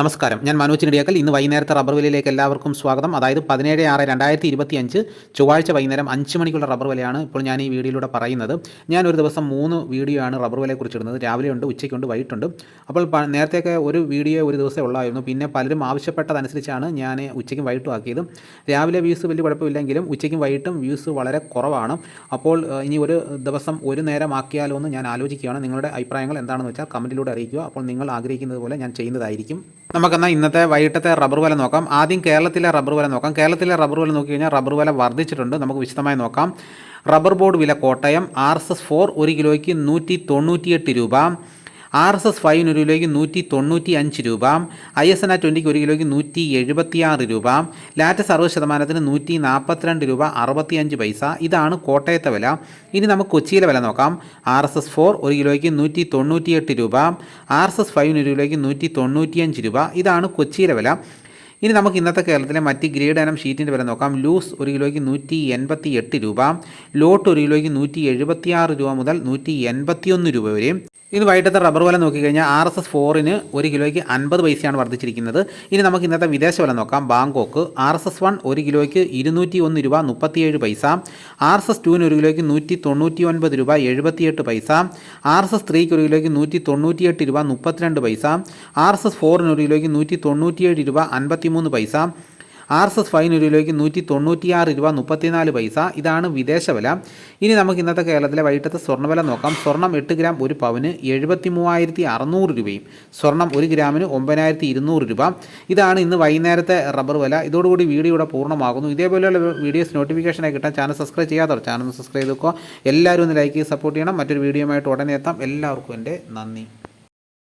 നമസ്കാരം. ഞാൻ മനോജ് നെടിയാക്കൽ ഇന്ന് വൈകുന്നേരത്തെ റബ്ബർ വിലയിലേക്ക് എല്ലാവർക്കും സ്വാഗതം. അതായത് പതിനേഴ് ആറ് രണ്ടായിരത്തി ഇരുപത്തി അഞ്ച് ചൊവ്വാഴ്ച വൈകുന്നേരം അഞ്ച് മണിക്കുള്ള റബ്ബർ വിലയാണ് ഇപ്പോൾ ഞാൻ ഈ വീഡിയോയിലൂടെ പറയുന്നത്. ഞാൻ ഒരു ദിവസം മൂന്ന് വീഡിയോ ആണ് റബ്ബർ വിലയെക്കുറിച്ച് ഇടുന്നത്. രാവിലെ ഉണ്ട് ഉച്ചയ്ക്കുണ്ട് വൈകിട്ടുണ്ട്. അപ്പോൾ നേരത്തെയൊക്കെ ഒരു വീഡിയോ ഒരു ദിവസമേ ഉള്ളായിരുന്നു. പിന്നെ പലരും ആവശ്യപ്പെട്ടതനുസരിച്ചാണ് ഞാൻ ഉച്ചയ്ക്കും വൈകിട്ടും ആക്കിയത്. രാവിലെ വ്യൂസ് വലിയ കുഴപ്പമില്ലെങ്കിലും ഉച്ചയ്ക്കും വൈകിട്ടും വ്യൂസ് വളരെ കുറവാണ്. അപ്പോൾ ഇനി ഒരു ദിവസം ഒരു നേരം ആക്കിയാലോ എന്ന് ഞാൻ ആലോചിക്കുകയാണ്. നിങ്ങളുടെ അഭിപ്രായങ്ങൾ എന്താണെന്ന് വെച്ചാൽ കമന്റിലൂടെ അറിയിക്കുക. അപ്പോൾ നിങ്ങൾ ആഗ്രഹിക്കുന്നത് പോലെ ഞാൻ ചെയ്യുന്നതായിരിക്കും. നമുക്കെന്നാൽ ഇന്നത്തെ വൈകിട്ടത്തെ റബ്ബർ വില നോക്കാം. ആദ്യം കേരളത്തിലെ റബ്ബർ വില നോക്കാം. കേരളത്തിലെ റബ്ബർ വില നോക്കി കഴിഞ്ഞാൽ റബ്ബർ വില വർദ്ധിച്ചിട്ടുണ്ട്. നമുക്ക് വിശദമായി നോക്കാം. റബ്ബർ ബോർഡ് വില Kottayam R S S four ഒരു കിലോയ്ക്ക് നൂറ്റി തൊണ്ണൂറ്റിയെട്ട് രൂപ. ആർ എസ് എസ് ഫൈവിന് ഒരു കിലോയ്ക്ക് നൂറ്റി തൊണ്ണൂറ്റി അഞ്ച് രൂപ ഐ എസ് എൻ ആ ട്വന്റിക്ക് ഒരു കിലോയ്ക്ക് നൂറ്റി എഴുപത്തിയാറ് രൂപ ലാറ്റസ് അറുപത് ശതമാനത്തിന് നൂറ്റി നാൽപ്പത്തിരണ്ട് രൂപ അറുപത്തിയഞ്ച് പൈസ. ഇതാണ് കോട്ടയത്തെ വില. ഇനി നമുക്ക് കൊച്ചിയിലെ വില നോക്കാം. ആർ എസ് എസ് ഫോർ ഒരു കിലോയ്ക്ക് നൂറ്റി തൊണ്ണൂറ്റിയെട്ട് രൂപ ആർ എസ് എസ് ഫൈവിന് ഒരു കിലോയ്ക്ക് നൂറ്റി തൊണ്ണൂറ്റിയഞ്ച് രൂപ. ഇതാണ് കൊച്ചിയിലെ വില. ഇനി നമുക്ക് ഇന്നത്തെ കേരളത്തിലെ മറ്റ് ഗ്രേഡ് ഇനം ഷീറ്റിന്റെ വില നോക്കാം. ലൂസ് ഒരു കിലോയ്ക്ക് നൂറ്റി എൺപത്തി എട്ട് രൂപ ലോട്ട് ഒരു കിലോയ്ക്ക് നൂറ്റി എഴുപത്തിയാറ് രൂപ മുതൽ നൂറ്റി എൺപത്തിയൊന്ന് രൂപ വരെയും ഇനി വൈകിട്ടത്തെ റബ്ബർ വില നോക്കിക്കഴിഞ്ഞാൽ ആർ എസ് എസ് ഫോറിന് ഒരു കിലോയ്ക്ക് അൻപത് പൈസയാണ് വർദ്ധിച്ചിരിക്കുന്നത്. ഇനി നമുക്ക് ഇന്നത്തെ വിദേശ വില നോക്കാം. Bangkok R S S one ഒരു കിലോയ്ക്ക് ഇരുന്നൂറ്റി ഒന്ന് രൂപ മുപ്പത്തിയേഴ് പൈസ. ആർ എസ് എസ് ടുവിന് ഒരു കിലോയ്ക്ക് നൂറ്റി തൊണ്ണൂറ്റി ഒൻപത് രൂപ എഴുപത്തിയെട്ട് പൈസ. ആർ എസ് എസ് ത്രീക്ക് ഒരു കിലോയ്ക്ക് നൂറ്റി തൊണ്ണൂറ്റിയെട്ട് രൂപ മുപ്പത്തിരണ്ട് പൈസ. ആർ എസ് എസ് ഫോറിന് ഒരു കിലോയ്ക്ക് നൂറ്റി തൊണ്ണൂറ്റിയേഴ് രൂപ അൻപത്തിമൂന്ന് പൈസ. ആർ എസ് എസ് ഫൈൻ ഒരു കിലോയ്ക്ക് നൂറ്റി തൊണ്ണൂറ്റിയാറ് രൂപ മുപ്പത്തിനാല് പൈസ. ഇതാണ് വിദേശ വില. ഇനി നമുക്ക് ഇന്നത്തെ കേരളത്തിലെ വൈകിട്ടത്തെ സ്വർണവില നോക്കാം. സ്വർണം എട്ട് ഗ്രാം ഒരു പവന് എഴുപത്തി മൂവായിരത്തി അറുന്നൂറ് രൂപയും സ്വർണം ഒരു ഗ്രാമിന് ഒമ്പതിനായിരത്തി ഇരുന്നൂറ് രൂപ. ഇതാണ് ഇന്ന് വൈകുന്നേരത്തെ റബ്ബർ വില. ഇതോടുകൂടി വീഡിയോ ഇവിടെ പൂർണമാകുന്നു. ഇതേപോലെയുള്ള വീഡിയോസ് നോട്ടിഫിക്കേഷനായി കിട്ടാൻ ചാനൽ സബ്സ്ക്രൈബ് ചെയ്യാത്തവർ ചാനൽ സബ്സ്ക്രൈബ് ചെയ്ത് എല്ലാവരും ഒന്ന് ലൈക്ക് ചെയ്ത് സപ്പോർട്ട് ചെയ്യണം. മറ്റൊരു വീഡിയോയുമായിട്ട് ഉടനെ എത്താം. എല്ലാവർക്കും എന്റെ നന്ദി.